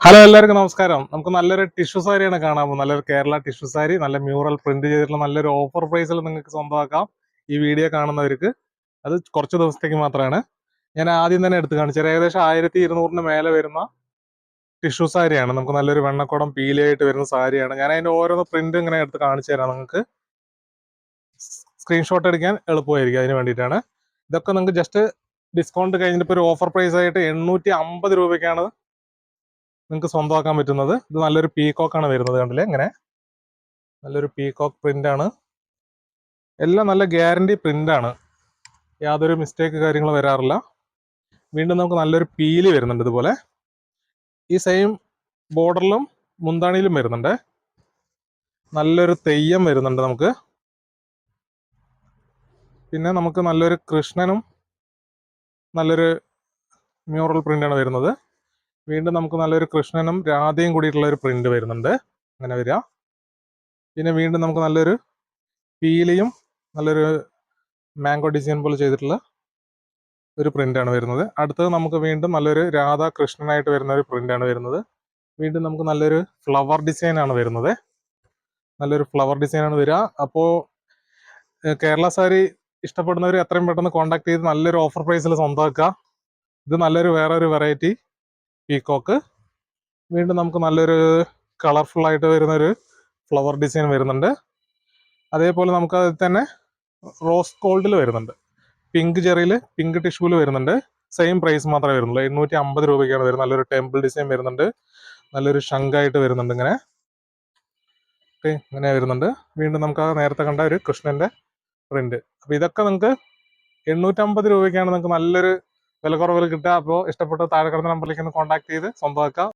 Hello എല്ലാവർക്കും നമസ്കാരം. നമുക്ക് നല്ലൊരു ടിഷ്യൂ സാരിയാണ് കാണാൻ പോകുന്നത്. നല്ലൊരു കേരള ടിഷ്യൂ സാരി നല്ല മ്യൂറൽ പ്രിന്റ് ചെയ്തിട്ടുള്ള നല്ലൊരു ഓഫർ പ്രൈസിൽ നിങ്ങൾക്ക് സ്വന്തമാക്കാം ഈ വീഡിയോ കാണുന്നവർക്ക്. അത് കുറച്ച് ദിവസത്തേക്ക് മാത്രമാണ്. ഞാൻ ആദ്യം തന്നെ എടുത്ത് കാണിച്ചത് ഏകദേശം ആയിരത്തി ഇരുന്നൂറിന് മേലെ വരുന്ന ടിഷ്യൂ സാരിയാണ് നമുക്ക് നല്ലൊരു വെണ്ണക്കുടം പീലിയായിട്ട് വരുന്ന സാരിയാണ് ഞാൻ അതിന്റെ ഓരോന്ന് പ്രിന്റ് ഇങ്ങനെ എടുത്ത് കാണിച്ചു തരാം നിങ്ങൾക്ക്. സ്ക്രീൻഷോട്ട് എടുക്കാൻ എളുപ്പമായിരിക്കും അതിന് വേണ്ടിയിട്ടാണ്. ഇതൊക്കെ നിങ്ങൾക്ക് ജസ്റ്റ് ഡിസ്കൗണ്ട് കഴിഞ്ഞിട്ട് ഇപ്പോൾ ഒരു ഓഫർ പ്രൈസ് ആയിട്ട് എണ്ണൂറ്റി അമ്പത് രൂപയ്ക്കാണ് നിങ്ങൾക്ക് സ്വന്തമാക്കാൻ പറ്റുന്നത്. ഇത് നല്ലൊരു പീകോക്ക് ആണ് വരുന്നത് കണ്ടില്ലേ? ഇങ്ങനെ. നല്ലൊരു പീകോക്ക് പ്രിന്റ് ആണ്. എല്ലാം നല്ല ഗ്യാരണ്ടി പ്രിന്റ് ആണ്. യാതൊരു മിസ്റ്റേക്ക് കാര്യങ്ങളും വരാറില്ല. വീണ്ടും നമുക്ക് നല്ലൊരു പീൽ വരുന്നുണ്ട് ഇതുപോലെ. ഈ സെയിം ബോർഡറിലും മുന്താണിയിലും വരുന്നുണ്ട്. നല്ലൊരു തെയ്യം വരുന്നുണ്ട് നമുക്ക്. പിന്നെ നമുക്ക് നല്ലൊരു കൃഷ്ണനും നല്ലൊരു മ്യൂറൽ പ്രിന്റാണ് വരുന്നത്. വീണ്ടും നമുക്ക് നല്ലൊരു കൃഷ്ണനും രാധയും കൂടിയിട്ടുള്ള ഒരു പ്രിന്റ് വരുന്നുണ്ട്. അങ്ങനെ വരിക. പിന്നെ വീണ്ടും നമുക്ക് നല്ലൊരു പീലയും നല്ലൊരു മാംഗോ ഡിസൈൻ പോലെ ചെയ്തിട്ടുള്ള ഒരു പ്രിന്റാണ് വരുന്നത്. അടുത്തത് നമുക്ക് വീണ്ടും നല്ലൊരു രാധ കൃഷ്ണനായിട്ട് വരുന്ന ഒരു പ്രിന്റാണ് വരുന്നത്. വീണ്ടും നമുക്ക് നല്ലൊരു ഫ്ലവർ ഡിസൈൻ ആണ് വരുന്നത്. നല്ലൊരു ഫ്ലവർ ഡിസൈൻ ആണ് വരിക. അപ്പോൾ കേരള സാരി ഇഷ്ടപ്പെടുന്നവർ എത്രയും പെട്ടെന്ന് കോൺടാക്ട് ചെയ്ത് നല്ലൊരു ഓഫർ പ്രൈസിൽ സ്വന്തമാക്കുക. ഇത് നല്ലൊരു വേറെ ഒരു വെറൈറ്റി പീക്കോക്ക് വീണ്ടും നമുക്ക് നല്ലൊരു കളർഫുൾ ആയിട്ട് വരുന്ന ഒരു ഫ്ലവർ ഡിസൈൻ വരുന്നുണ്ട്. അതേപോലെ നമുക്ക് അതിൽ തന്നെ റോസ് ഗോൾഡിൽ വരുന്നുണ്ട്. പിങ്ക് ചെറിയിൽ പിങ്ക് ടിഷ്യൂൽ വരുന്നുണ്ട്. സെയിം പ്രൈസ് മാത്രമേ വരുന്നുള്ളൂ. എണ്ണൂറ്റി അമ്പത് രൂപയ്ക്കാണ് വരുന്നത് നല്ലൊരു ടെമ്പിൾ ഡിസൈൻ വരുന്നുണ്ട്. നല്ലൊരു ശംഖായിട്ട് വരുന്നുണ്ട് ഇങ്ങനെ. ഓക്കെ ഇങ്ങനെ വരുന്നുണ്ട്. വീണ്ടും നമുക്ക് ആ നേരത്തെ കണ്ട ഒരു കൃഷ്ണന്റെ പ്രിന്റ് അപ്പൊ ഇതൊക്കെ നിങ്ങൾക്ക് എണ്ണൂറ്റമ്പത് രൂപയ്ക്കാണ് നിങ്ങൾക്ക് നല്ലൊരു വില കുറവിൽ കിട്ടുക. അപ്പോൾ ഇഷ്ടപ്പെട്ട താഴെ കിടന്ന നമ്പറിലേക്ക് ഒന്ന് കോൺടാക്ട് ചെയ്ത് സ്വന്തമാക്കാം.